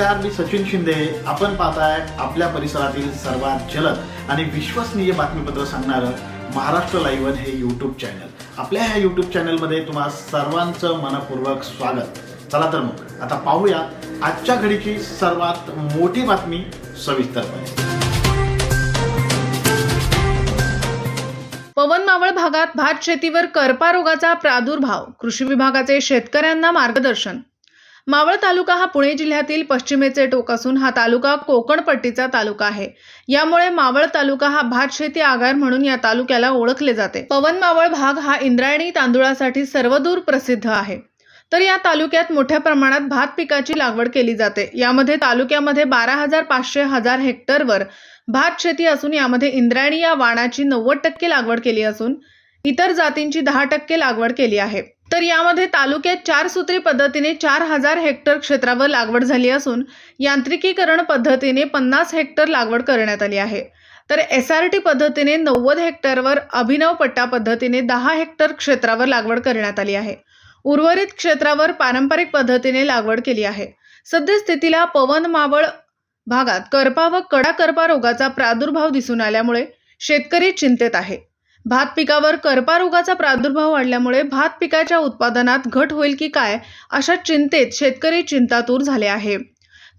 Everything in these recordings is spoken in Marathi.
नमस्कार मी सचिन शिंदे. आपण पाहताय आपल्या परिसरातील सर्वात जलद आणि विश्वसनीय बातमीपत्र सांगणारं महाराष्ट्र लाईव्हन हे यूट्यूब चॅनल आपल्या ह्या यूट्यूब चॅनलमध्ये तुम्हा सर्वांचं मनपूर्वक स्वागत. चला तर मग आता पाहूया आजच्या घडीची सर्वात मोठी बातमी सविस्तरपणे. पवन मावळ भागात भात शेतीवर करपा रोगाचा प्रादुर्भाव. कृषी विभागाचे शेतकऱ्यांना मार्गदर्शन. मावळ तालुका हा पुणे जिल्ह्यातील पश्चिमेचे टोक असून हा तालुका कोकणपट्टीचा तालुका आहे. यामुळे मावळ तालुका हा भात शेती आगार म्हणून या तालुक्याला ओळखले जाते. पवन मावळ भाग हा इंद्रायणी तांदुळासाठी सर्वदूर प्रसिद्ध आहे. तर या तालुक्यात मोठ्या प्रमाणात भात पिकाची लागवड केली जाते. यामध्ये तालुक्यामध्ये बारा हजार पाचशे हजार हेक्टरवर भात शेती असून यामध्ये इंद्रायणी या वाणाची नव्वद टक्के लागवड केली असून इतर जातींची दहा टक्के लागवड केली आहे. तर यामध्ये तालुक्यात चार सूत्री पद्धतीने चार हजार हेक्टर क्षेत्रावर लागवड झाली असून यांत्रिकीकरण पद्धतीने पन्नास हेक्टर लागवड करण्यात आली आहे. तर एस आर टी पद्धतीने नव्वद हेक्टरवर अभिनव पट्टा पद्धतीने दहा हेक्टर क्षेत्रावर लागवड करण्यात आली आहे. उर्वरित क्षेत्रावर पारंपरिक पद्धतीने लागवड केली आहे. सद्यस्थितीला पवन मावळ भागात करपा व कडा करपा रोगाचा प्रादुर्भाव दिसून आल्यामुळे शेतकरी चिंतेत आहे. भात पिकावर करपा रोगाचा प्रादुर्भाव वाढल्यामुळे भात पिकाच्या उत्पादनात घट होईल की काय अशा चिंतेत शेतकरी चिंतातूर झाले आहे.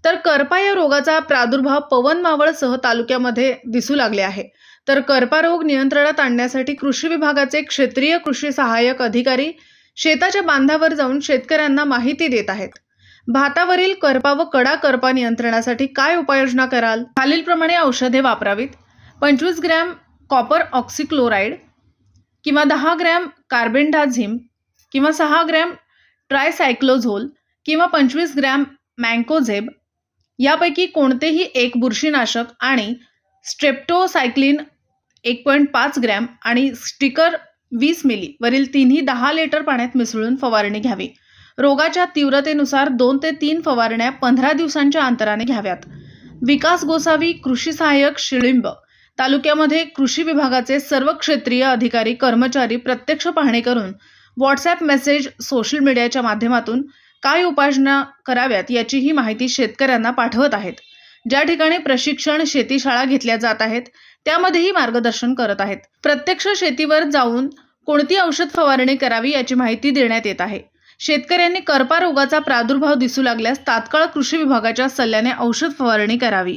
तर करपा या रोगाचा प्रादुर्भाव पवन मावळसह तालुक्यामध्ये दिसू लागले आहे. तर करपा रोग नियंत्रणात आणण्यासाठी कृषी विभागाचे क्षेत्रीय कृषी सहाय्यक अधिकारी शेताच्या बांधावर जाऊन शेतकऱ्यांना माहिती देत आहेत. भातावरील करपा व कडा करपा नियंत्रणासाठी काय उपाययोजना कराल? खालीलप्रमाणे औषधे वापरावीत. पंचवीस ग्रॅम कॉपर ऑक्सिक्लोराईड किंवा दहा ग्रॅम कार्बेंडाझिम किंवा सहा ग्रॅम ट्रायसायक्लोझोल किंवा पंचवीस ग्रॅम मँकोझेब यापैकी कोणतेही एक बुरशीनाशक आणि स्ट्रेप्टोसायक्लिन एक पॉईंट पाच ग्रॅम आणि स्टिकर वीस मिली वरील तिन्ही दहा लिटर पाण्यात मिसळून फवारणी घ्यावी. रोगाच्या तीव्रतेनुसार दोन ते तीन फवारण्या पंधरा दिवसांच्या अंतराने घ्याव्यात. विकास गोसावी कृषी सहाय्यक शिळिंब तालुक्यामध्ये कृषी विभागाचे सर्व क्षेत्रीय अधिकारी कर्मचारी प्रत्यक्ष पाहणी करून व्हॉट्सॲप मेसेज सोशल मीडियाच्या माध्यमातून काय उपाययोजना कराव्यात याचीही माहिती शेतकऱ्यांना पाठवत आहेत. ज्या ठिकाणी प्रशिक्षण शेतीशाळा घेतल्या जात आहेत त्यामध्येही मार्गदर्शन करत आहेत. प्रत्यक्ष शेतीवर जाऊन कोणती औषध फवारणी करावी याची माहिती देण्यात येत आहे. शेतकऱ्यांनी करपा रोगाचा प्रादुर्भाव दिसू लागल्यास तात्काळ कृषी विभागाच्या सल्ल्याने औषध फवारणी करावी.